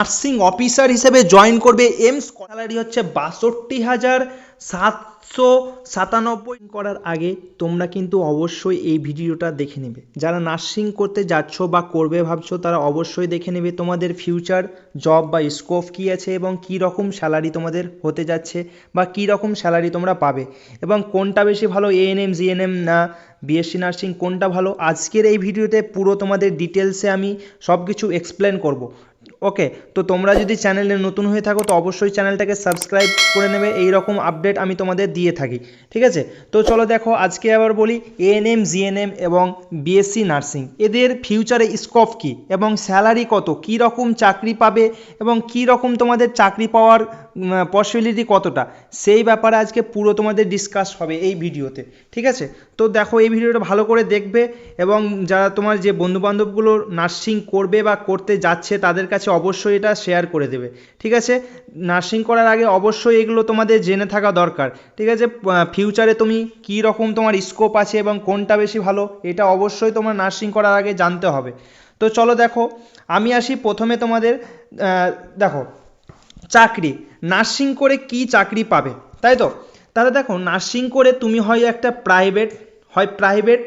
Nursing officer হিসেবে join করবে। Aims salary হচ্ছে বাষট্টি হাজার সাতশো সাতানব্বই। করার আগে তোমরা কিন্তু অবশ্যই এই ভিডিওটা দেখে নেবে। যারা নার্সিং করতে যাচ্ছ বা করবে ভাবছ, তারা অবশ্যই দেখে নেবে তোমাদের ফিউচার, জব বা স্কোপ কী আছে এবং কী রকম স্যালারি তোমাদের হতে যাচ্ছে বা কী রকম স্যালারি তোমরা পাবে। এবং কোনটা বেশি ভালো এএনএম জিএনএম না বিএসসি নার্সিং, কোনটা ভালো, আজকের এই ভিডিওতে পুরো তোমাদের ডিটেলসে আমি সব কিছু এক্সপ্লেন করব। ওকে তো তোমরা যদি চ্যানেলে নতুন হয়ে থাকো, তো অবশ্যই চ্যানেলটাকে সাবস্ক্রাইব করে নেবে। এই রকম আপডেট আমি তোমাদের দিয়ে থাকি, ঠিক আছে? তো চলো দেখো, আজকে আবার বলি এএনএম জিএনএম এবং বিএসসি নার্সিং এদের ফিউচারে স্কোপ কী এবং স্যালারি কত? কী রকম চাকরি পাবে এবং কী রকম তোমাদের চাকরি পাওয়ার পসিবিলিটি কতটা? সেই ব্যাপারে আজকে পুরো তোমাদের ডিসকাস হবে এই ভিডিওতে, ঠিক আছে? তো দেখো, এই ভিডিওটা ভালো করে দেখবে এবং যারা তোমার যে বন্ধুবান্ধবগুলো নার্সিং করবে বা করতে যাচ্ছে তাদের কাছে অবশ্যই এটা শেয়ার করে দেবে। ঠিক আছে? নার্সিং করার আগে অবশ্যই এগুলো তোমাদের জেনে থাকা দরকার। ঠিক আছে? ফিউচারে তুমি কী রকম তোমার স্কোপ আছে এবং কোনটা বেশি ভালো, এটা অবশ্যই তোমার নার্সিং করার আগে জানতে হবে। তো চলো দেখো, আমি আসি প্রথমে তোমাদের দেখো, চাকরি। নার্সিং করে কি চাকরি পাবে? তাই তো? তাহলে দেখো নার্সিং করে তুমি হয় একটা প্রাইভেট হয় private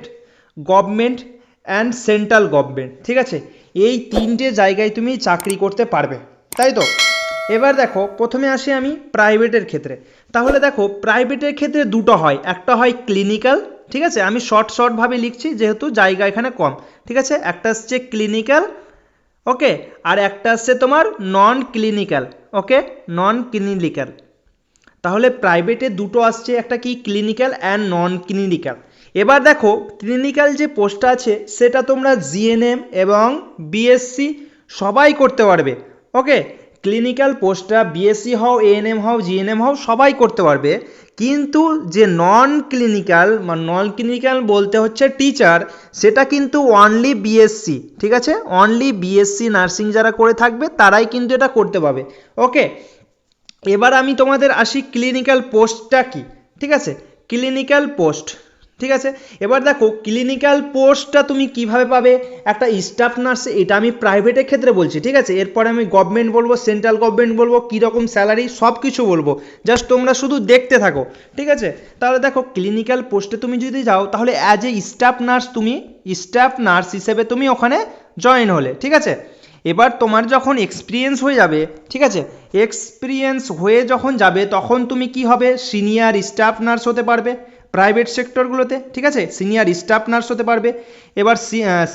government and central government ঠিক আছে? এই তিনটে জায়গায় তুমি চাকরি করতে পারবে, তাই তো? এবার দেখো, প্রথমে আসি আমি প্রাইভেটের ক্ষেত্রে। তাহলে দেখো, প্রাইভেটের ক্ষেত্রে দুটো হয়। একটা হয় ক্লিনিক্যাল, ঠিক আছে? আমি শর্ট শর্টভাবে লিখছি, যেহেতু জায়গা এখানে কম, ঠিক আছে? একটা হচ্ছে ক্লিনিক্যাল, ওকে? আর একটা আসছে তোমার নন ক্লিনিক্যাল ওকে? নন ক্লিনিক্যাল তাহলে প্রাইভেটে দুটো আসছে, একটা কি ক্লিনিক্যাল অ্যান্ড নন ক্লিনিক্যাল এবার দেখো ক্লিনিক্যাল যে পোস্টটা আছে, সেটা তোমরা জিএনএম এবং বিএসসি সবাই করতে পারবে ওকে ক্লিনিক্যাল পোস্টটা বিএসসি হও এএনএম হও জিএনএম হও, সবাই করতে পারবে। কিন্তু যে নন ক্লিনিক্যাল বা নন ক্লিনিক্যাল বলতে হচ্ছে টিচার সেটা কিন্তু অনলি বিএসসি ঠিক আছে? অনলি বিএসসি নার্সিং যারা করে থাকবে, তারাই কিন্তু এটা করতে পারবে ওকে এবার আমি তোমাদের আসি ক্লিনিক্যাল পোস্টটা কি, ঠিক আছে? ক্লিনিক্যাল পোস্ট ঠিক আছে? এবার দেখো ক্লিনিক্যাল পোস্টটা তুমি কীভাবে পাবে? একটা স্টাফ নার্স এটা আমি প্রাইভেটের ক্ষেত্রে বলছি, ঠিক আছে? এরপরে আমি গভর্নমেন্ট বলব সেন্ট্রাল গভর্নমেন্ট বলব, কীরকম স্যালারি সব কিছু বলব। জাস্ট তোমরা শুধু দেখতে থাকো, ঠিক আছে? তাহলে দেখো ক্লিনিক্যাল পোস্টে তুমি যদি যাও, তাহলে অ্যাজ এ স্টাফ নার্স তুমি স্টাফ নার্স হিসেবে তুমি ওখানে জয়েন হলে, ঠিক আছে? এবার তোমার যখন এক্সপিরিয়েন্স হয়ে যাবে, ঠিক আছে? এক্সপিরিয়েন্স হয়ে যখন যাবে, তখন তুমি কি হবে? সিনিয়র স্টাফ নার্স হতে পারবে। প্রাইভেট সেক্টরগুলোতে, ঠিক আছে? সিনিয়র স্টাফ নার্স হতে পারবে, এবার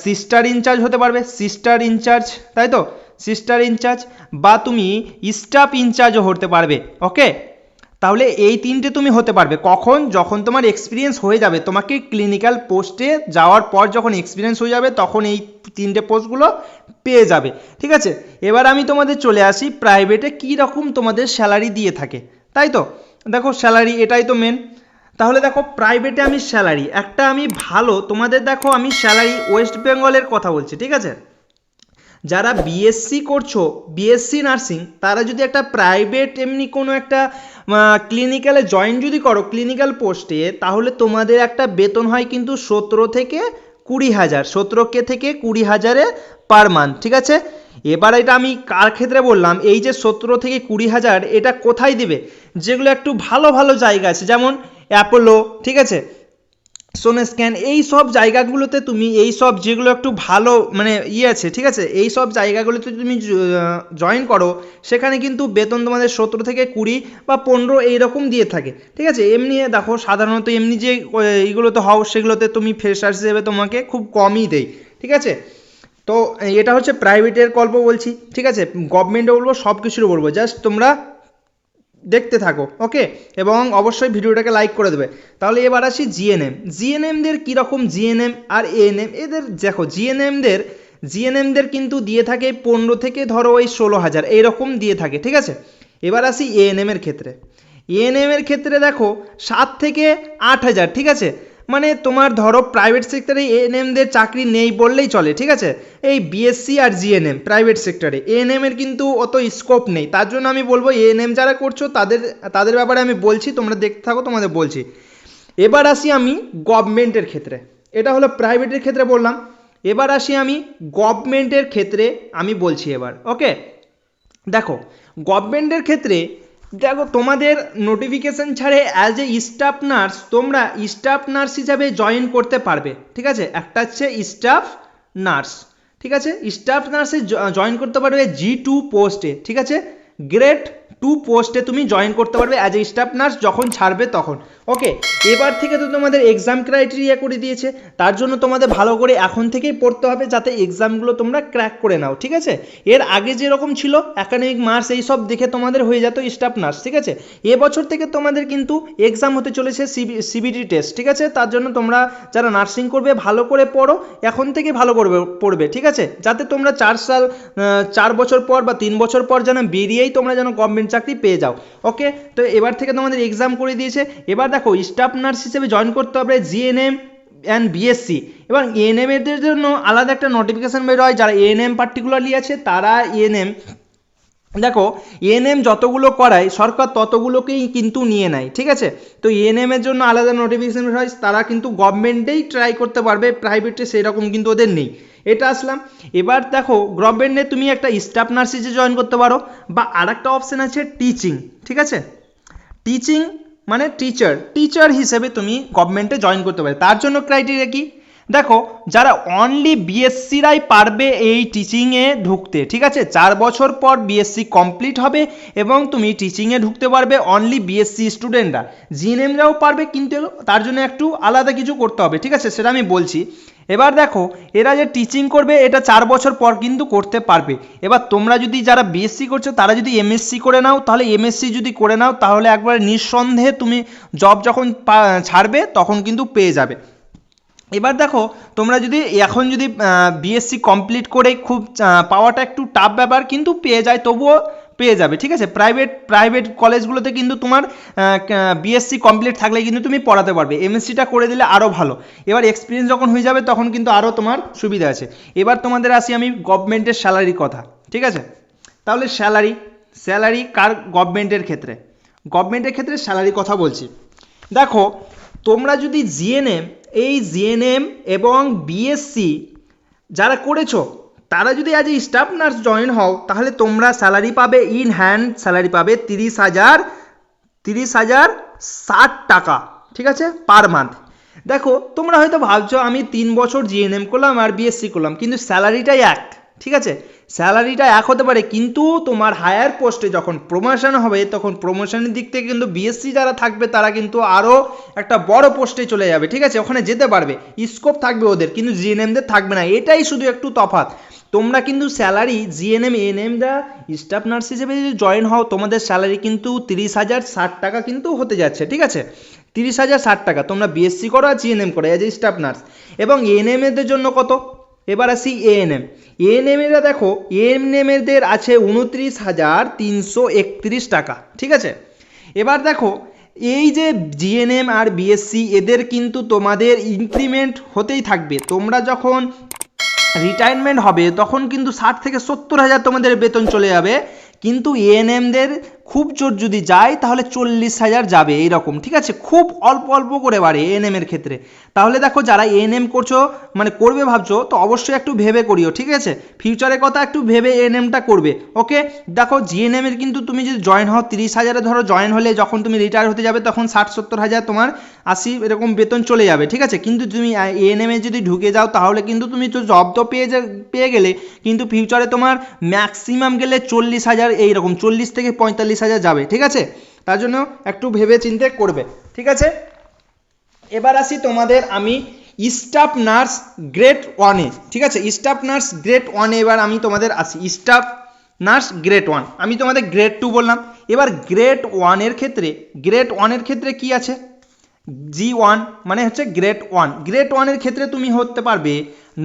সিস্টার ইনচার্জ হতে পারবে, সিস্টার ইনচার্জ, তাই তো? সিস্টার ইনচার্জ, বা তুমি স্টাফ ইনচার্জও হতে পারবে, ওকে? তাহলে এই তিনটে তুমি হতে পারবে। কখন? যখন তোমার এক্সপিরিয়েন্স হয়ে যাবে, তোমাকে ক্লিনিক্যাল পোস্টে যাওয়ার পর যখন এক্সপিরিয়েন্স হয়ে যাবে, তখন এই তিনটে পোস্টগুলো পেয়ে যাবে, ঠিক আছে? এবার আমি তোমাদের চলে আসি প্রাইভেটে কী রকম তোমাদের স্যালারি দিয়ে থাকে, তাই তো? দেখো স্যালারি এটাই তো মেন তাহলে দেখো প্রাইভেটে আমি স্যালারি একটা আমি ভালো, তোমাদের দেখো আমি স্যালারি ওয়েস্ট বেঙ্গলের কথা বলছি, ঠিক আছে? যারা বিএসসি করছ বিএসসি নার্সিং তারা যদি একটা প্রাইভেট এমনি কোনো একটা ক্লিনিক্যালে জয়েন যদি করো ক্লিনিক্যাল পোস্টে তাহলে তোমাদের একটা বেতন হয় কিন্তু সতেরো থেকে কুড়ি হাজার, সতেরো কে থেকে কুড়ি হাজারে পার মান্থ ঠিক আছে? এবার এটা আমি কার ক্ষেত্রে বললাম? এই যে সতেরো থেকে কুড়ি হাজার, এটা কোথায় দিবে? যেগুলো একটু ভালো ভালো জায়গা আছে, যেমন অ্যাপোলো ঠিক আছে? সোনে স্ক্যান এই সব জায়গাগুলোতে তুমি, এই সব যেগুলো একটু ভালো মানে ইয়ে আছে, ঠিক আছে? এই সব জায়গাগুলোতে তুমি জয়েন করো, সেখানে কিন্তু বেতন তোমাদের সতেরো থেকে কুড়ি বা পনেরো এইরকম দিয়ে থাকে, ঠিক আছে? এমনি দেখো, সাধারণত এমনি যে এইগুলোতে হও, সেগুলোতে তুমি ফ্রেশার হিসেবে তোমাকে খুব কমই দেয়, ঠিক আছে? তো এটা হচ্ছে প্রাইভেটের গল্প বলছি, ঠিক আছে? গভর্নমেন্টও বলব সব কিছুর বলব জাস্ট তোমরা দেখতে থাকো ওকে এবং অবশ্যই ভিডিওটাকে লাইক করে দেবে। তাহলে এবার আসি জিএনএম জিএনএমদের কীরকম জিএনএম আর এএনএম এদের, দেখো জিএনএমদের জিএনএমদের কিন্তু দিয়ে থাকে পনেরো থেকে ধরো ওই ষোলো হাজার এইরকম দিয়ে থাকে, ঠিক আছে? এবার আসি এএনএমের ক্ষেত্রে। এএনএমের ক্ষেত্রে দেখো, সাত থেকে আট হাজার, ঠিক আছে? মানে তোমার ধরো প্রাইভেট সেক্টরে এএনএমদের চাকরি নেই বললেই চলে, ঠিক আছে? এই বিএসসি আর জিএনএম প্রাইভেট সেক্টরে এএনএম এর কিন্তু অত স্কোপ নেই। তার জন্য আমি বলব এএনএম যারা করছ, তাদের তাদের ব্যাপারে আমি বলছি, তোমরা দেখতে থাকো, তোমাদের বলছি। এবার আসি আমি গভর্নমেন্টের ক্ষেত্রে। এটা হলো প্রাইভেটের ক্ষেত্রে বললাম। এবার আসি আমি গভর্নমেন্টের ক্ষেত্রে আমি বলছি এবার ওকে দেখো গভর্নমেন্টের ক্ষেত্রে দেখো, তোমাদের নোটিফিকেশন ছাড়ে অ্যাজ এ স্টাফ নার্স তোমরা স্টাফ নার্স হিসাবে জয়েন করতে পারবে, ঠিক আছে? একটা হচ্ছে স্টাফ নার্স ঠিক আছে? স্টাফ নার্সে জয়েন করতে পারবে জি টু পোস্টে ঠিক আছে? গ্রেড টু পোস্টে তুমি জয়েন করতে পারবে অ্যাজ এ স্টাফ নার্স যখন ছাড়বে তখন। ওকে এবার থেকে তো তোমাদের এক্সাম ক্রাইটেরিয়া করে দিয়েছে, তার জন্য তোমাদের ভালো করে এখন থেকেই পড়তে হবে যাতে এক্সামগুলো তোমরা ক্র্যাক করে নাও, ঠিক আছে? এর আগে যেরকম ছিল একাডেমিক মার্কস এই সব দেখে তোমাদের হয়ে যেত স্টাফ নার্স ঠিক আছে? এবছর থেকে তোমাদের কিন্তু এক্সাম হতে চলেছে সিবি সিবিটি টেস্ট ঠিক আছে? তার জন্য তোমরা যারা নার্সিং করবে, ভালো করে পড়ো, এখন থেকে ভালো করবে, পড়বে, ঠিক আছে? যাতে তোমরা চার সাল চার বছর পর বা তিন বছর পর যেন বেরিয়েই তোমরা যেন গভর্নমেন্ট চাকরি পেয়ে যাও ওকে তো এবার থেকে তোমাদের এক্সাম করে দিয়েছে, এবার দেখো স্টাফ নার্স হিসেবে জয়েন করতে হবে জিএনএম অ্যান্ড বিএসসি এবং এএনএম এদের জন্য আলাদা একটা নোটিফিকেশান বের হয়, যারা এএনএম পার্টিকুলারলি আছে, তারা এএনএম দেখো এএনএম যতগুলো করায়, সরকার ততগুলোকেই কিন্তু নিয়ে নেয়, ঠিক আছে? তো এএনএম এর জন্য আলাদা নোটিফিকেশন হয়, তারা কিন্তু গভর্নমেন্টেই ট্রাই করতে পারবে প্রাইভেটে সেরকম কিন্তু ওদের নেই। এটা আসলাম। এবার দেখো গভর্নমেন্টে তুমি একটা স্টাফ নার্স হিসেবে জয়েন করতে পারো, বা আর একটা অপশান আছে টিচিং ঠিক আছে? টিচিং মানে টিচার টিচার হিসেবে তুমি গভর্নমেন্টে জয়েন করতে পারে। তার জন্য ক্রাইটেরিয়া কি? দেখো, যারা অনলি বিএসসিরাই পারবে এই টিচিংয়ে ঢুকতে, ঠিক আছে? চার বছর পর বিএসসি কমপ্লিট হবে এবং তুমি টিচিংয়ে ঢুকতে পারবে অনলি বিএসসি স্টুডেন্টরা জিএনএমরাও পারবে, কিন্তু তার জন্য একটু আলাদা কিছু করতে হবে, ঠিক আছে? সেটা আমি বলছি। এবার দেখো, এরা যে টিচিং করবে, এটা চার বছর পর কিন্তু করতে পারবে। এবার তোমরা যদি যারা বিএসসি করছ, তারা যদি এমএসসি করে নাও, তাহলে এমএসসি যদি করে নাও, তাহলে একবার নিঃসন্দেহে তুমি জব যখন ছাড়বে, তখন কিন্তু পেয়ে যাবে। এবার দেখো, তোমরা যদি এখন যদি বিএসসি কমপ্লিট করে খুব পাওয়াটা একটু টাফ ব্যাপার, কিন্তু পেয়ে যায়, তবুও পেয়ে যাবে, ঠিক আছে? প্রাইভেট প্রাইভেট কলেজগুলোতে কিন্তু তোমার বিএসসি কমপ্লিট থাকলে কিন্তু তুমি পড়াতে পারবে। এমএসসিটা করে দিলে আরও ভালো। এবার এক্সপিরিয়েন্স যখন হয়ে যাবে, তখন কিন্তু আরও তোমার সুবিধা আছে। এবার তোমাদের আসি আমি গভর্নমেন্টের স্যালারির কথা, ঠিক আছে? তাহলে স্যালারি স্যালারি কার গভর্নমেন্টের ক্ষেত্রে? গভর্নমেন্টের ক্ষেত্রে স্যালারি কথা বলছি। দেখো, তোমরা যদি জিএনএম এই জিএনএম এবং বিএসসি যারা করেছ তারা যদি আজ স্টাফ নার্স জয়েন হও, তাহলে তোমরা স্যালারি পাবে ইন হ্যান্ড স্যালারি পাবে তিরিশ হাজার তিরিশ হাজার ষাট টাকা, ঠিক আছে? পার মান্থ দেখো, তোমরা হয়তো ভাবছ, আমি তিন বছর জিএনএম করলাম আর বিএসসি করলাম, কিন্তু স্যালারিটাই এক, ঠিক আছে? স্যালারিটা এক হতে পারে, কিন্তু তোমার হায়ার পোস্টে যখন প্রমোশন হবে, তখন প্রমোশনের দিক থেকে কিন্তু বিএসসি যারা থাকবে, তারা কিন্তু আরও একটা বড় পোস্টে চলে যাবে, ঠিক আছে? ওখানে যেতে পারবে স্কোপ থাকবে ওদের, কিন্তু জিএনএমদের থাকবে না, এটাই শুধু একটু তফাৎ। তোমরা কিন্তু স্যালারি জিএনএম এএনএমরা স্টাফ নার্স হিসেবে যদি জয়েন হও, তোমাদের স্যালারি কিন্তু তিরিশ হাজার ষাট টাকা কিন্তু হতে যাচ্ছে, ঠিক আছে? তিরিশ হাজার ষাট টাকা, তোমরা বিএসসি করো আর জিএনএম করো এজ এ স্টাফ নার্স এবং এএনএম এদের জন্য কত? এবার আসি এএনএম এএনএম এরা দেখো এএনএম এদের আছে উনত্রিশ হাজার তিনশো একত্রিশ টাকা, ঠিক আছে? এবার দেখো, এই যে জিএনএম আর বিএসসি এদের কিন্তু তোমাদের ইনক্রিমেন্ট হতেই থাকবে। তোমরা যখন রিটায়ারমেন্ট হবে তখন কিন্তু ষাট থেকে সত্তর হাজার তোমাদের বেতন চলে যাবে। কিন্তু এএনএমদের খুব জোর যদি যায়, তাহলে চল্লিশ হাজার যাবে, এইরকম, ঠিক আছে? খুব অল্প অল্প করে বাড়ে এএনএম এর ক্ষেত্রে। তাহলে দেখো, যারা এএনএম করছ মানে করবে ভাবছ, তো অবশ্যই একটু ভেবে করিও, ঠিক আছে? ফিউচারের কথা একটু ভেবে এএনএমটা করবে ওকে দেখো জিএনএম এর কিন্তু তুমি যদি জয়েন হও, তিরিশ হাজারে ধরো জয়েন হলে যখন তুমি রিটায়ার হতে যাবে, তখন ষাট, সত্তর হাজার তোমার আশি এরকম বেতন চলে যাবে, ঠিক আছে? কিন্তু তুমি এএনএম এ যদি ঢুকে যাও, তাহলে কিন্তু তুমি তো জব তো পেয়ে পেয়ে গেলে, কিন্তু ফিউচারে তোমার ম্যাক্সিমাম গেলে চল্লিশ হাজার, এইরকম, চল্লিশ থেকে পঁয়তাল্লিশ হাজার যাবে, ঠিক আছে? তার জন্য একটু ভেবে চিন্তে করবে, ঠিক আছে? এবার আসি তোমাদের আমি স্টাফ নার্স গ্রেড ওয়ানে, ঠিক আছে? স্টাফ নার্স গ্রেড ওয়ানে এবার আমি তোমাদের আসি, স্টাফ নার্স গ্রেড ওয়ান। আমি তোমাদের গ্রেড টু বললাম। এবার গ্রেড ওয়ানের ক্ষেত্রে, গ্রেড ওয়ানের ক্ষেত্রে কি আছে? জি ওয়ান মানে হচ্ছে গ্রেড ওয়ান। গ্রেড ওয়ানের ক্ষেত্রে তুমি হতে পারবে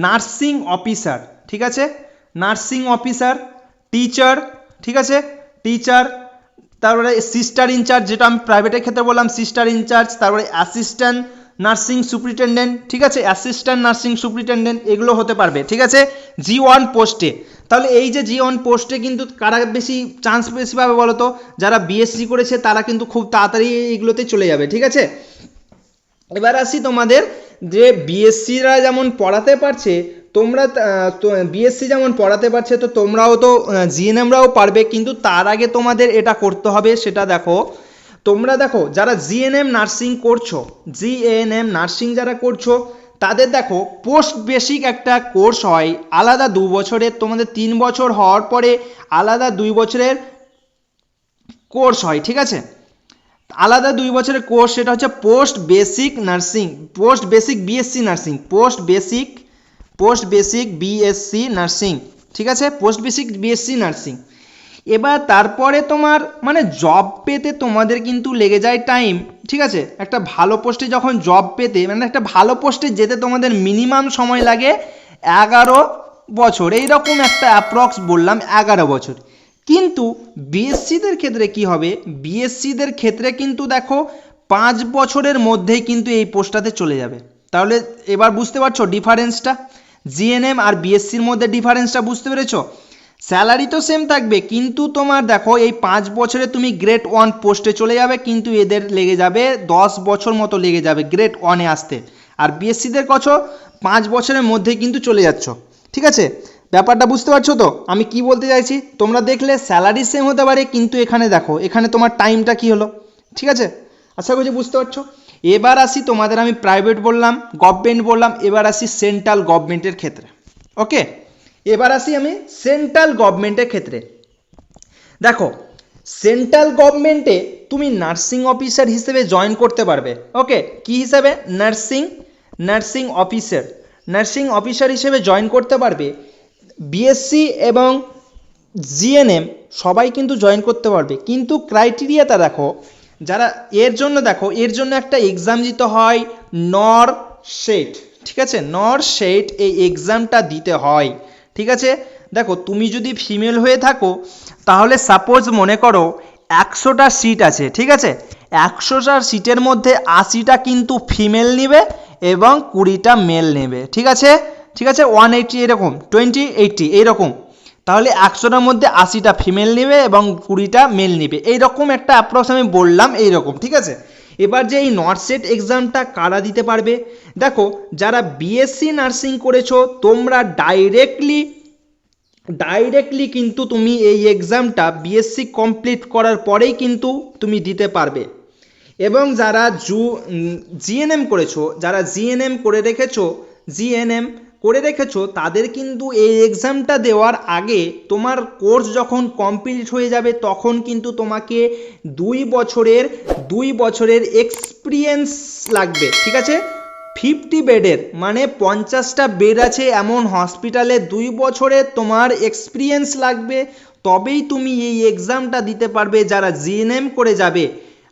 নার্সিং অফিসার, ঠিক আছে? নার্সিং অফিসার, টিচার, ঠিক আছে? টিচার তারপরে সিস্টার ইনচার্জ যেটা আমি প্রাইভেটের ক্ষেত্রে বললাম সিস্টার ইনচার্জ তারপরে অ্যাসিস্ট্যান্ট নার্সিং সুপ্রিটেন্ডেন্ট ঠিক আছে? অ্যাসিস্ট্যান্ট নার্সিং সুপ্রিটেন্ডেন্ট এগুলো হতে পারবে, ঠিক আছে? জি ওয়ান পোস্টে তাহলে এই যে জি ওয়ান পোস্টে কিন্তু কারা বেশি চান্স বেশি পাবে বলো তো? যারা বিএসসি করেছে, তারা কিন্তু খুব তাড়াতাড়ি এইগুলোতে চলে যাবে, ঠিক আছে? এবার আসি তোমাদের যে বিএসসিরা যেমন পড়াতে পারছে তোমরা বিএসসি যেমন পড়াতে পারছে, তো তোমরাও তো জিএনএমরাও পারবে, কিন্তু তার আগে তোমাদের এটা করতে হবে, সেটা দেখো। তোমরা দেখো, যারা জিএনএম নার্সিং করছ জিএনএম নার্সিং যারা করছ, তাদের দেখো, পোস্ট বেসিক একটা কোর্স হয়, আলাদা দু বছরের, তোমাদের তিন বছর হওয়ার পরে আলাদা দুই বছরের কোর্স হয়, ঠিক আছে? আলাদা দুই বছরের কোর্স, সেটা হচ্ছে post basic nursing, post basic BSc nursing, post basic post basic BSc nursing, ঠিক আছে? Post basic BSc nursing. এবার তারপরে তোমার মানে জব পেতে তোমাদের কিন্তু লেগে যায় টাইম ঠিক আছে? একটা ভালো পোস্টে যখন জব পেতে মানে একটা ভালো পোস্টে যেতে তোমাদের মিনিমাম সময় লাগে এগারো বছর। এইরকম একটা অ্যাপ্রক্স বললাম, এগারো বছর। কিন্তু বিএসসিদের ক্ষেত্রে কি হবে? বিএসসিদের ক্ষেত্রে কিন্তু দেখো, পাঁচ বছরের মধ্যেই কিন্তু এই পোস্টটাতে চলে যাবে। তাহলে এবার বুঝতে পারছ ডিফারেন্সটা জিএনএম আর বিএসসির মধ্যে ডিফারেন্সটা বুঝতে পেরেছ? স্যালারি তো সেম থাকবে, কিন্তু তোমার দেখো, এই পাঁচ বছরে তুমি গ্রেড ওয়ান পোস্টে চলে যাবে, কিন্তু এদের লেগে যাবে দশ বছর মতো লেগে যাবে গ্রেড ওয়ানে আসতে। আর বিএসসিদের কছ পাঁচ বছরের মধ্যে কিন্তু চলে যাচ্ছ, ঠিক আছে? ব্যাপারটা বুঝতে পারছ তো? আমি কি বলতে চাইছি? তোমরা দেখলে স্যালারি সেম হতে পারে, কিন্তু এখানে দেখো, এখানে তোমার টাইমটা কি হলো, ঠিক আছে? আশা করছি বুঝতে পারছ? এবার আসি তোমাদের আমি প্রাইভেট বললাম গভর্নমেন্ট বললাম, এবার আসি সেন্ট্রাল গভর্নমেন্টের ক্ষেত্রে। ওকে এবার আসি আমি সেন্ট্রাল গভর্নমেন্টের ক্ষেত্রে। দেখো সেন্ট্রাল গভর্নমেন্টে তুমি নার্সিং অফিসার হিসেবে জয়েন করতে পারবে। ওকে কি হিসাবে? Nursing nursing officer nursing officer হিসেবে জয়েন করতে পারবে বিএসসি এবং জিএনএম সবাই কিন্তু জয়েন করতে পারবে। কিন্তু ক্রাইটেরিয়াটা দেখো যারা এর জন্য দেখো, এর জন্য একটা এক্সাম দিতে হয় নর সেট ঠিক আছে? নর সেট এই এক্সামটা দিতে হয়, ঠিক আছে? দেখো, তুমি যদি ফিমেল হয়ে থাকো, তাহলে সাপোজ মনে করো একশোটা সিট আছে, ঠিক আছে? একশোটা সিটের মধ্যে আশিটা কিন্তু ফিমেল নেবে এবং কুড়িটা মেল নেবে, ঠিক আছে? ঠিক আছে? ওয়ান এইটটি এরকম টোয়েন্টি এইটটি এইরকম তাহলে একশোটার মধ্যে আশিটা ফিমেল নেবে এবং কুড়িটা মেল নেবে। এইরকম একটা অ্যাপ্রক্স আমি বললাম এইরকম, ঠিক আছে? এবার যে এই নর্সেট এক্সামটা কারা দিতে পারবে? দেখো, যারা বিএসসি নার্সিং করেছ, তোমরা ডাইরেক্টলি ডাইরেক্টলি কিন্তু তুমি এই এক্সামটা বিএসসি কমপ্লিট করার পরেই কিন্তু তুমি দিতে পারবে। এবং যারা জু জিএনএম করেছ, যারা জিএনএম করে রেখেছো জিএনএম করে রেখেছো, তাদের কিন্তু এই এক্সামটা দেওয়ার আগে তোমার কোর্স যখন কমপ্লিট হয়ে যাবে, তখন কিন্তু তোমাকে দুই বছরের দুই বছরের এক্সপিরিয়েন্স লাগবে, ঠিক আছে? ফিফটি বেডের মানে পঞ্চাশটা বেড আছে এমন হসপিটালে দুই বছরে তোমার এক্সপিরিয়েন্স লাগবে, তবেই তুমি এই এক্সামটা দিতে পারবে যারা জিএনএম করে যাবে।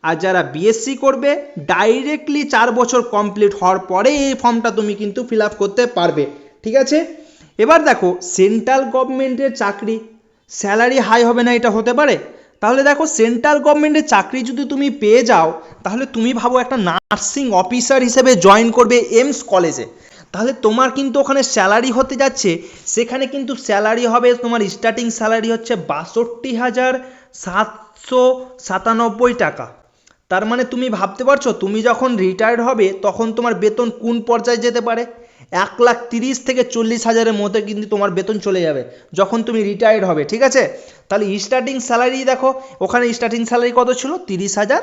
আর যারা বিএসসি করবে ডাইরেক্টলি চার বছর কমপ্লিট হওয়ার পরে এই ফর্মটা তুমি কিন্তু ফিল আপ করতে পারবে। ঠিক আছে? এবার দেখো সেন্ট্রাল গভর্নমেন্টের চাকরি স্যালারি হাই হবে না, এটা হতে পারে? তাহলে দেখো সেন্ট্রাল গভর্নমেন্টের চাকরি যদি তুমি পেয়ে যাও, তাহলে তুমি ভাবো একটা নার্সিং অফিসার হিসেবে জয়েন করবে এমস কলেজে তাহলে তোমার কিন্তু ওখানে স্যালারি হতে যাচ্ছে, সেখানে কিন্তু স্যালারি হবে, তোমার স্টার্টিং স্যালারি হচ্ছে বাষট্টি হাজার সাতশো সাতানব্বই টাকা। তার মানে তুমি ভাবতে পারছ, তুমি যখন রিটায়ার্ড হবে, তখন তোমার বেতন কোন পর্যায়ে যেতে পারে? এক লাখ তিরিশ থেকে চল্লিশ হাজারের মধ্যে কিন্তু তোমার বেতন চলে যাবে, যখন তুমি রিটায়ার্ড হবে, ঠিক আছে? তাহলে স্টার্টিং স্যালারি দেখো, ওখানে স্টার্টিং স্যালারি কত ছিল? তিরিশ হাজার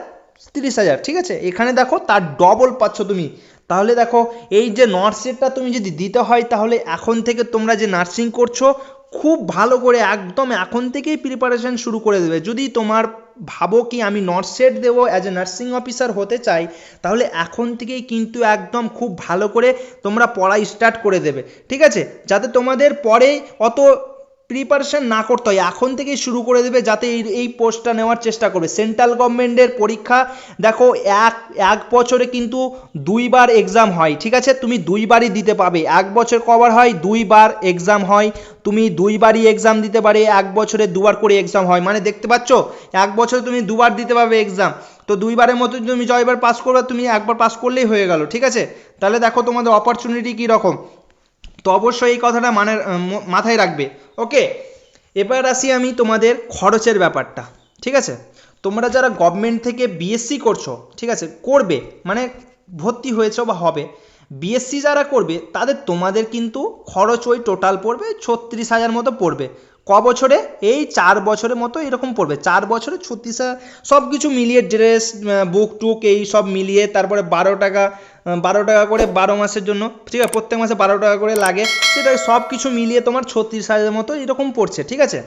তিরিশ হাজার, ঠিক আছে? এখানে দেখো তার ডবল পাচ্ছ তুমি। তাহলে দেখো, এই যে নার্সেরটা তুমি যদি দিতে হয়, তাহলে এখন থেকে তোমরা যে নার্সিং করছ খুব ভালো করে একদম এখন থেকেই প্রিপারেশন শুরু করে দেবে। যদি তোমার ভাবো কি আমি নর্সেট দেবো অ্যাজ এ নার্সিং অফিসার হতে চাই, তাহলে এখন থেকেই কিন্তু একদম খুব ভালো করে তোমরা পড়া স্টার্ট করে দেবে। ঠিক আছে? যাতে তোমাদের পরে অত প্রিপারেশন না করতে হয়, এখন থেকেই শুরু করে দেবে যাতে এই এই পোস্টটা নেওয়ার চেষ্টা করবে। সেন্ট্রাল গভর্নমেন্টের পরীক্ষা, দেখো, এক এক বছরে কিন্তু দুইবার এক্সাম হয়, ঠিক আছে? তুমি দুইবারই দিতে পাবে। এক বছর কভার হয়, দুইবার এক্সাম হয়। তুমি দুইবারই এক্সাম দিতে পারে, এক বছরে দুবার করে এক্সাম হয়। মানে দেখতে পাচ্ছ? এক বছরে তুমি দুবার দিতে পারবে এক্সাম তো দুইবারের মতো তুমি জয়বার পাস করবে, তুমি একবার পাস করলেই হয়ে গেল, ঠিক আছে? তাহলে দেখো তোমাদের অপরচুনিটি কী রকম তো অবশ্যই এই কথাটা মানে মাথায় রাখবে। ওকে এবার আসি আমি তোমাদের খরচের ব্যাপারটা, ঠিক আছে? তোমরা যারা গভর্নমেন্ট থেকে বিএসসি করছ, ঠিক আছে? করবে মানে ভর্তি হয়েছো বা হবে বিএসসি যারা করবে, তাদের তোমাদের কিন্তু খরচ ওই টোটাল পড়বে ছত্রিশ হাজার মতো পড়বে। ক বছরে? এই চার বছরের মতো এরকম পড়বে। চার বছরে ছত্রিশ হাজার সব কিছু মিলিয়ে ড্রেস বুক টুক এই সব মিলিয়ে তারপরে বারো টাকা বারো টাকা করে বারো মাসের জন্য, ঠিক আছে, প্রত্যেক মাসে বারো টাকা করে লাগে, সেটা সব কিছু মিলিয়ে তোমার ছত্রিশ হাজারের মতো এরকম পড়ছে, ঠিক আছে?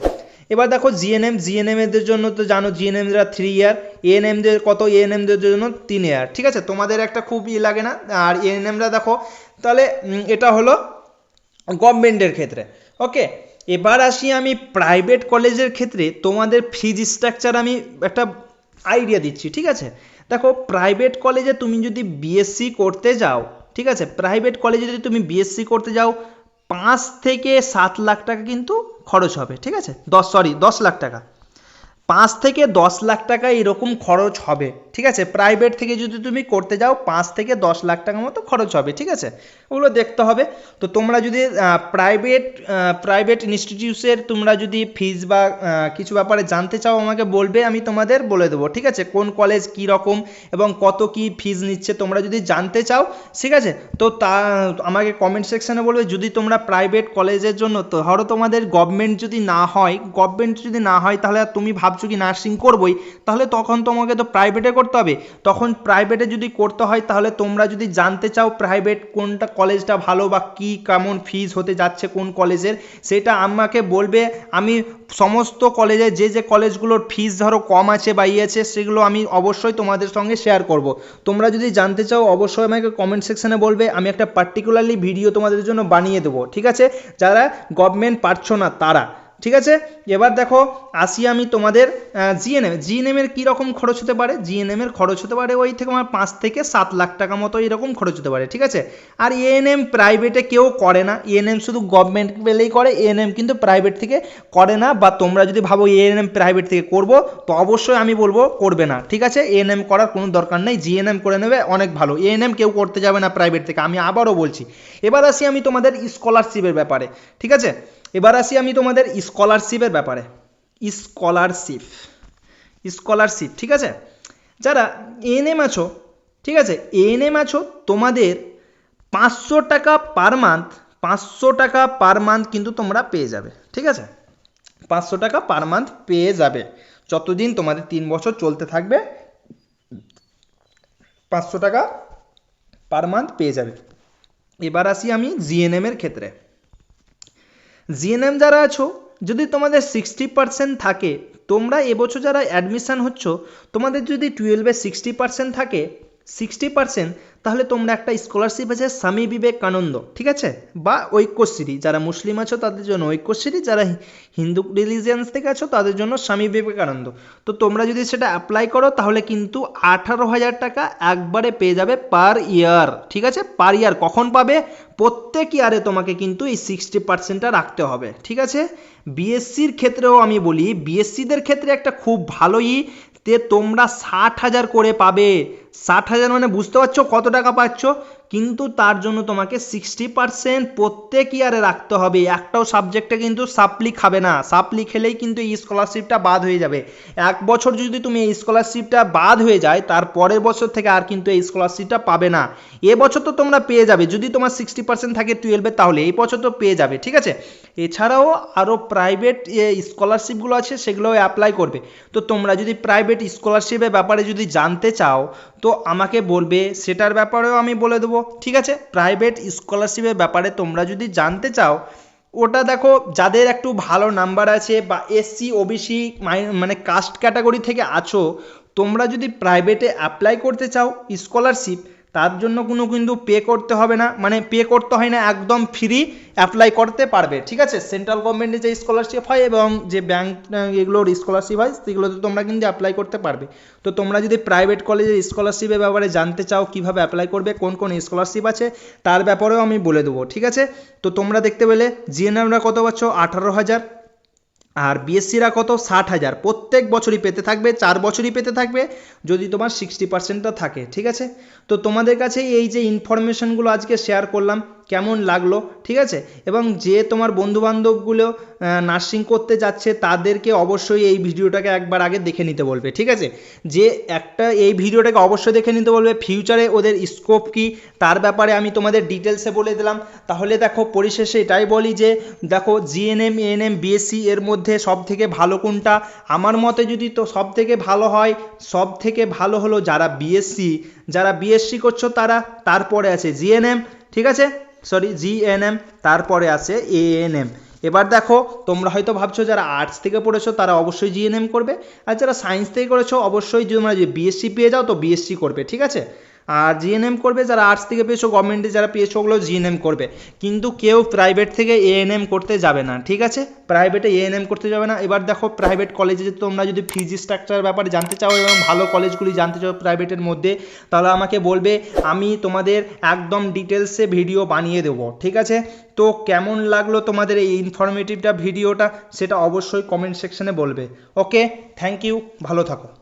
এবার দেখো জিএনএম জিএনএমদের জন্য তো জানো জিএনএমরা থ্রি ইয়ার এএনএমদের কত এএনএমদের জন্য তিন ইয়ার ঠিক আছে? তোমাদের একটা খুব ইয়ে লাগে না? আর এএনএমরা দেখো, তাহলে এটা হলো গভর্নমেন্টের ক্ষেত্রে ওকে এবার আসি আমি প্রাইভেট কলেজের ক্ষেত্রে, তোমাদের ফিজ স্ট্রাকচার আমি একটা আইডিয়া দিচ্ছি, ঠিক আছে? দেখো প্রাইভেট কলেজে তুমি যদি বিএসসি করতে যাও, ঠিক আছে? প্রাইভেট কলেজে যদি তুমি বিএসসি করতে যাও, পাঁচ থেকে সাত লাখ টাকা কিন্তু খরচ হবে, ঠিক আছে? দশ সরি দশ লাখ টাকা। পাঁচ থেকে দশ লাখ টাকা এরকম খরচ হবে, ঠিক আছে? প্রাইভেট থেকে যদি তুমি করতে যাও, পাঁচ থেকে দশ লাখ টাকা মতো খরচ হবে, ঠিক আছে? ওগুলো দেখতে হবে। তো তোমরা যদি প্রাইভেট প্রাইভেট ইনস্টিটিউটের তোমরা যদি ফিজ বা কিছু ব্যাপারে জানতে চাও, আমাকে বলবে, আমি তোমাদের বলে দেবো, ঠিক আছে? কোন কলেজ কী রকম এবং কত কি ফিজ নিচ্ছে তোমরা যদি জানতে চাও, ঠিক আছে? তো তা, আমাকে কমেন্ট সেকশানে বলবে, যদি তোমরা প্রাইভেট কলেজের জন্য, তো ধরো তোমাদের গভর্নমেন্ট যদি না হয় গভর্নমেন্ট যদি না হয়, তাহলে তুমি ভাবছ কি নার্সিং করবোই? তাহলে তখন তোমাকে তো প্রাইভেটে করতে হবে। তখন প্রাইভেটে যদি করতে হয়, তাহলে তোমরা যদি জানতে চাও প্রাইভেট কোনটা কলেজটা ভালো বা কি কেমন ফিজ হতে যাচ্ছে কোন কলেজের, সেটা আমাকে বলবে। আমি সমস্ত কলেজে যে যে কলেজগুলোর ফিজ ধরো কম আছে বা ইয়ে আছে, সেগুলো আমি অবশ্যই তোমাদের সঙ্গে শেয়ার করব। তোমরা যদি জানতে চাও, অবশ্যই আমাকে কমেন্ট সেকশানে বলবে। আমি একটা পার্টিকুলারলি ভিডিও তোমাদের জন্য বানিয়ে দেবো, ঠিক আছে? যারা গভর্নমেন্ট পারছ না, তারা। ঠিক আছে এবার দেখো আসি আমি তোমাদের জিএনএম জিএনএমের কী রকম খরচ হতে পারে জিএনএমের খরচ হতে পারে ওই থেকে আমার পাঁচ থেকে সাত লাখ টাকা মতো এরকম খরচ হতে পারে ঠিক আছে আর এএনএম প্রাইভেটে কেউ করে না এএনএম শুধু গভর্নমেন্ট পেলেই করে এএনএম কিন্তু প্রাইভেট থেকে করে না বা তোমরা যদি ভাবো এএনএম প্রাইভেট থেকে করব তো অবশ্যই আমি বলব করবে না ঠিক আছে এএনএম করার কোনো দরকার নেই জিএনএম করে নেবে অনেক ভালো এএনএম কেউ করতে যাবে না প্রাইভেট থেকে আমি আবারও বলছি এবার আসি আমি তোমাদের স্কলারশিপের ব্যাপারে ঠিক আছে এবার আসি আমি তোমাদের স্কলারশিপের ব্যাপারে। স্কলারশিপ স্কলারশিপ ঠিক আছে? যারা এএনএম আছো, ঠিক আছে? এএনএম আছো, তোমাদের পাঁচশো টাকা পার মান্থ পাঁচশো টাকা পার মান্থ কিন্তু তোমরা পেয়ে যাবে, ঠিক আছে? পাঁচশো টাকা পার মান্থ পেয়ে যাবে। যতদিন তোমাদের তিন বছর চলতে থাকবে, পাঁচশো টাকা পার মান্থ পেয়ে যাবে। এবার আসি আমি জিএনএমের ক্ষেত্রে। জিএনএম যারা আছো, যদি তোমাদের সিক্সটি পার্সেন্ট থাকে, তোমরা এবছর যারা অ্যাডমিশান হচ্ছ, তোমাদের যদি টুয়েলভে সিক্সটি পার্সেন্ট থাকে সিক্সটি পার্সেন্ট তাহলে তোমরা একটা স্কলারশিপ আছে স্বামী বিবেকানন্দ, ঠিক আছে? বা ঐক্যশ্রী, যারা মুসলিম আছো তাদের জন্য ঐক্যশ্রী, যারা হিন্দু রিলিজিয়ান্স থেকে আছো তাদের জন্য স্বামী বিবেকানন্দ। তো তোমরা যদি সেটা অ্যাপ্লাই করো, তাহলে কিন্তু আঠারো হাজার টাকা একবারে পেয়ে যাবে পার ইয়ার ঠিক আছে? পার ইয়ার কখন পাবে? প্রত্যেক ইয়ারে তোমাকে কিন্তু এই সিক্সটি পার্সেন্টটা রাখতে হবে, ঠিক আছে? বিএসসির ক্ষেত্রেও আমি বলি বিএসসিদের ক্ষেত্রে একটা খুব ভালোই তে তোমরা ষাট হাজার করে পাবে। ষাট হাজার মানে বুঝতে পারছ কত টাকা পাচ্ছ? কিন্তু তার জন্য তোমাকে সিক্সটি পার্সেন্ট প্রত্যেক ইয়ারে রাখতে হবে। একটাও সাবজেক্টে কিন্তু সাপ্লি খাবে না। সাপ্লি খেলেই কিন্তু এই স্কলারশিপটা বাদ হয়ে যাবে। এক বছর যদি তুমি এই স্কলারশিপটা বাদ হয়ে যায়, তার পরের বছর থেকে আর কিন্তু এই স্কলারশিপটা পাবে না। এবছর তো তোমরা পেয়ে যাবে। যদি তোমার সিক্সটি পার্সেন্ট থাকে টুয়েলভে তাহলে এই বছর তো পেয়ে যাবে, ঠিক আছে? এছাড়াও আরও প্রাইভেট স্কলারশিপগুলো আছে, সেগুলোও অ্যাপ্লাই করবে। তো তোমরা যদি প্রাইভেট স্কলারশিপের ব্যাপারে যদি জানতে চাও তো আমাকে বলবে, সেটার ব্যাপারেও আমি বলে দেবো। ঠিক আছে? প্রাইভেট স্কলারশিপের ব্যাপারে তোমরা যদি জানতে চাও, ওটা দেখো, যাদের একটু ভালো নাম্বার আছে বা এসসি ওবিসি মানে কাস্ট ক্যাটাগরি থেকে আছো, তোমরা যদি প্রাইভেটে অ্যাপ্লাই করতে চাও স্কলারশিপ তার জন্য কোনো কিন্তু পে করতে হবে না। মানে পে করতে হয় না, একদম ফ্রি অ্যাপ্লাই করতে পারবে। ঠিক আছে? সেন্ট্রাল গভর্নমেন্টের যে স্কলারশিপ হয় এবং যে ব্যাংক এগুলোর স্কলারশিপ হয়, সেগুলোতে তোমরা কিন্তু অ্যাপ্লাই করতে পারবে। তো তোমরা যদি প্রাইভেট কলেজের স্কলারশিপের ব্যাপারে জানতে চাও কীভাবে অ্যাপ্লাই করবে, কোন কোন স্কলারশিপ আছে, তার ব্যাপারেও আমি বলে দেবো। ঠিক আছে? তো তোমরা দেখতে পেলে জিএনএমরা কত পাচ্ছ? আঠারো হাজার। আর বিএসসিরা কত? ষাট হাজার। প্রত্যেক বছরই পেতে থাকবে, চার বছরই পেতে থাকবে, যদি তোমার সিক্সটি পার্সেন্টটা থাকে, ঠিক আছে? তো তোমাদের কাছে এই যে ইনফরমেশনগুলো আজকে শেয়ার করলাম কেমন লাগল, ঠিক আছে? এবং যে তোমার বন্ধুবান্ধবগুলো নার্সিং করতে যাচ্ছে, তাদেরকে অবশ্যই এই ভিডিওটাকে একবার আগে দেখে নিতে বলবে, ঠিক আছে? যে একটা এই ভিডিওটাকে অবশ্যই দেখে নিতে বলবে ফিউচারে ওদের স্কোপ কি, তার ব্যাপারে আমি তোমাদের ডিটেলসে বলে দিলাম। তাহলে দেখো, পরিশেষে এটাই বলি যে, দেখো জিএনএম এএনএম বিএসসি এর মধ্যে সব থেকে ভালো কোনটা? আমার মতে যদি তো সব থেকে ভালো হয় সব থেকে ভালো হলো যারা বিএসসি যারা বিএসসি করছ তারা, তারপরে আছে জিএনএম ঠিক আছে? সরি জিএনএম তারপরে আছে এএনএম এবার দেখো, তোমরা হয়তো ভাবছ যারা আর্টস থেকে পড়েছো, তারা অবশ্যই জিএনএম করবে। আর যারা সায়েন্স থেকে করেছ, অবশ্যই তোমরা যে বিএসসি পেয়ে যাও, তো বিএসসি করবে, ঠিক আছে? আর জিএনএম করবে যারা আর্টস থেকে পেয়েছ গভর্নমেন্টে যারা পেয়েছ, ওগুলো জিএনএম করবে। কিন্তু কেউ প্রাইভেট থেকে এএনএম করতে যাবে না, ঠিক আছে? প্রাইভেটে এএনএম করতে যাবে না। এবার দেখো প্রাইভেট কলেজে তোমরা যদি ফিজি স্ট্রাকচার ব্যাপারে জানতে চাও এবং ভালো কলেজগুলি জানতে চাও প্রাইভেটের মধ্যে, তাহলে আমাকে বলবে, আমি তোমাদের একদম ডিটেলসে ভিডিও বানিয়ে দেবো, ঠিক আছে? তো কেমন লাগল তোমাদের এই ইনফরমেটিভটা ভিডিওটা সেটা অবশ্যই কমেন্ট সেকশনে বলবে। ওকে থ্যাংক ইউ ভালো থাকো।